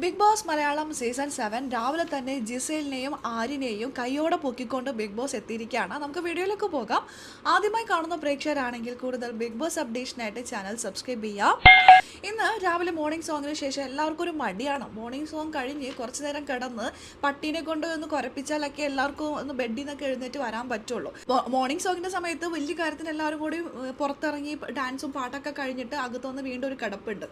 Big Boss Malayalam season seven രാവിലെ തന്നെ ജിസേലിനെയും ആര്യനെയും കൈയോടെ പൊക്കിക്കൊണ്ട് ബിഗ് ബോസ് എത്തിയിരിക്കുകയാണ്. നമുക്ക് വീഡിയോയിലേക്ക് പോകാം. ആദ്യമായി കാണുന്ന പ്രേക്ഷകരാണെങ്കിൽ കൂടുതൽ ബിഗ് ബോസ് അപ്ഡേഷനായിട്ട് ചാനൽ സബ്സ്ക്രൈബ് ചെയ്യാം. ഇന്ന് രാവിലെ മോർണിംഗ് സോങ്ങിന് ശേഷം എല്ലാവർക്കും ഒരു മടിയാണ്. മോർണിംഗ് സോങ് കഴിഞ്ഞ് കുറച്ച് നേരം കിടന്ന് പട്ടീനെ കൊണ്ട് ഒന്ന് കുരപ്പിച്ചാലൊക്കെ എല്ലാവർക്കും ഒന്ന് ബെഡിൽ നിന്നൊക്കെ എഴുന്നേറ്റ് വരാൻ പറ്റുള്ളൂ. മോർണിംഗ് സോങ്ങിന്റെ സമയത്ത് വലിയ കാര്യത്തിന് എല്ലാവരും കൂടി പുറത്തിറങ്ങി ഡാൻസും പാട്ടൊക്കെ കഴിഞ്ഞിട്ട് അകത്തുനിന്ന് വീണ്ടും ഒരു കിടപ്പുണ്ട്.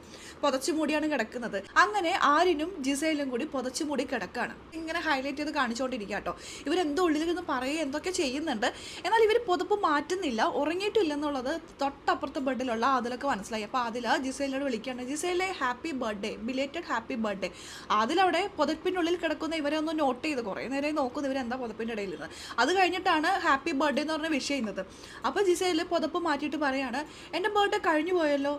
പുതച്ചു മൂടിയാണ് കിടക്കുന്നത്. അങ്ങനെ ആരിനും ജിസയിലും കൂടി പുതച്ചു മൂടി കിടക്കാണ്. ഇങ്ങനെ ഹൈലൈറ്റ് ചെയ്ത് കാണിച്ചുകൊണ്ടിരിക്കുക കേട്ടോ ഇവരെന്തോ ഉള്ളിലിരുന്ന് പറയുക എന്തൊക്കെ ചെയ്യുന്നുണ്ട്. എന്നാൽ ഇവർ പുതപ്പ് മാറ്റുന്നില്ല ഉറങ്ങിയിട്ടില്ലെന്നുള്ളത് തൊട്ടപ്പുറത്തെ ബെഡിലുള്ള അതിലൊക്കെ മനസ്സിലായി. അപ്പോൾ അതിൽ ജിസയിലോട് വിളിക്കുകയാണ് ജിസയിലെ happy birthday belated happy birthday അതിലവിടെ പുതപ്പിനുള്ളിൽ കിടക്കുന്ന ഇവരെ ഒന്ന് നോട്ട് ചെയ്ത് കുറേ നേരം നോക്കുന്നു ഇവരെന്താ പുതപ്പിന്റെ ഇടയിൽ നിന്ന് അത് കഴിഞ്ഞിട്ടാണ് ഹാപ്പി ബർത്ത്ഡേ എന്ന് പറഞ്ഞ വിഷയം ചെയ്യുന്നത് അപ്പോൾ ജിസയിൽ പുതപ്പ് മാറ്റിയിട്ട് പറയാണ് എന്റെ ബർത്ത്ഡേ കഴിഞ്ഞു പോയല്ലോ.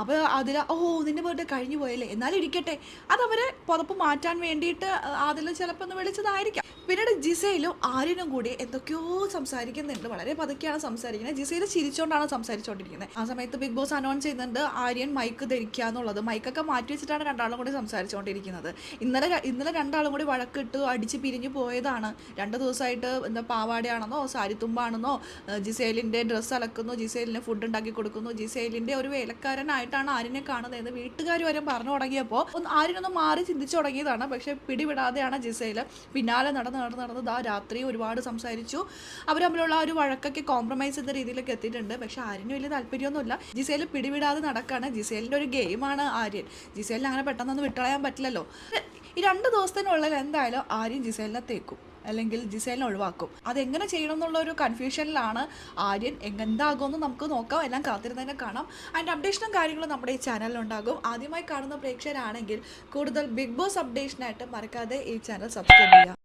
അപ്പോൾ അതിൽ ഓ നിന്റെ ബർത്ത്ഡേ കഴിഞ്ഞു പോയല്ലേ? എന്നാലും ഇരിക്കട്ടെ. അതവരെ പുറപ്പ് മാറ്റാൻ വേണ്ടിയിട്ട് അതിൽ ചിലപ്പോൾ ഒന്ന് വിളിച്ചതായിരിക്കാം. പിന്നീട് ജിസയിലും ആര്യനും കൂടി എന്തൊക്കെയോ സംസാരിക്കുന്നുണ്ട്. വളരെ പതുക്കെയാണ് സംസാരിക്കുന്നത്. ജിസയിൽ ചിരിച്ചുകൊണ്ടാണ് സംസാരിച്ചുകൊണ്ടിരിക്കുന്നത് ആ സമയത്ത് ബിഗ് ബോസ് അനൗൺസ് ചെയ്യുന്നുണ്ട് ആര്യൻ മൈക്ക് ധരിക്കുക എന്നുള്ളത്. മൈക്കൊക്കെ മാറ്റി വെച്ചിട്ടാണ് രണ്ടാളും കൂടി സംസാരിച്ചുകൊണ്ടിരിക്കുന്നത് ഇന്നലെ ഇന്നലെ രണ്ടാളും കൂടി വഴക്കിട്ട് അടിച്ച് പിരിഞ്ഞു പോയതാണ്. രണ്ട് ദിവസമായിട്ട് എന്താ പാവാടയാണെന്നോ സാരിത്തുമ്പാണെന്നോ ജിസേലിന്റെ ഡ്രസ്സ് അലക്കുന്നു ജിസേലിന് ഫുഡ് ഉണ്ടാക്കി കൊടുക്കുന്നു. ജിസേലിന്റെ ഒരു വേലക്കാരനായിട്ടാണ് ആര്യനെ കാണുന്നത് എന്ന് വീട്ടുകാർ വരെ പറഞ്ഞു തുടങ്ങിയപ്പോൾ ഒന്ന് ആര്യനൊന്ന് മാറി ചിന്തിച്ചു തുടങ്ങിയതാണ്. പക്ഷേ പിടിവിടാതെയാണ് ജിസേൽ പിന്നാലെ നടന്ന് നടന്ന് നടന്ന് ദാ രാത്രി ഒരുപാട് സംസാരിച്ചു. അവർ തമ്മിലുള്ള ആ ഒരു വഴക്കൊക്കെ കോംപ്രമൈസ് എന്ന രീതിയിലൊക്കെ എത്തിയിട്ടുണ്ട്. പക്ഷെ ആര്യന് വലിയ താല്പര്യമൊന്നുമില്ല. ജിസേൽ പിടിവിടാതെ നടക്കാണ്. ജിസേലിന്റെ ഒരു ഗെയിമാണ് ആര്യൻ. ജിസേലിന് അങ്ങനെ പെട്ടെന്നൊന്നും വിട്ടളയാൻ പറ്റില്ലല്ലോ. ഈ രണ്ട് ദിവസത്തിനുള്ളിൽ എന്തായാലും ആര്യൻ ജിസേലിനെ തേക്കും. അല്ലെങ്കിൽ ജിസേലിനെ ഒഴിവാക്കും. അതെങ്ങനെ ചെയ്യണം എന്നുള്ള ഒരു കൺഫ്യൂഷനിലാണ് ആര്യൻ എങ്ങെന്താകുമെന്ന് നമുക്ക് നോക്കാം. എല്ലാം കാത്തിരുന്നതിനെ കാണാം. അതിന്റെ അപ്ഡേഷനും കാര്യങ്ങളും നമ്മുടെ ഈ ചാനലിലുണ്ടാകും ആദ്യമായി കാണുന്ന പ്രേക്ഷകരാണെങ്കിൽ കൂടുതൽ ബിഗ് ബോസ് അപ്ഡേഷനായിട്ട് മറക്കാതെ ഈ ചാനൽ സബ്സ്ക്രൈബ് ചെയ്യുക.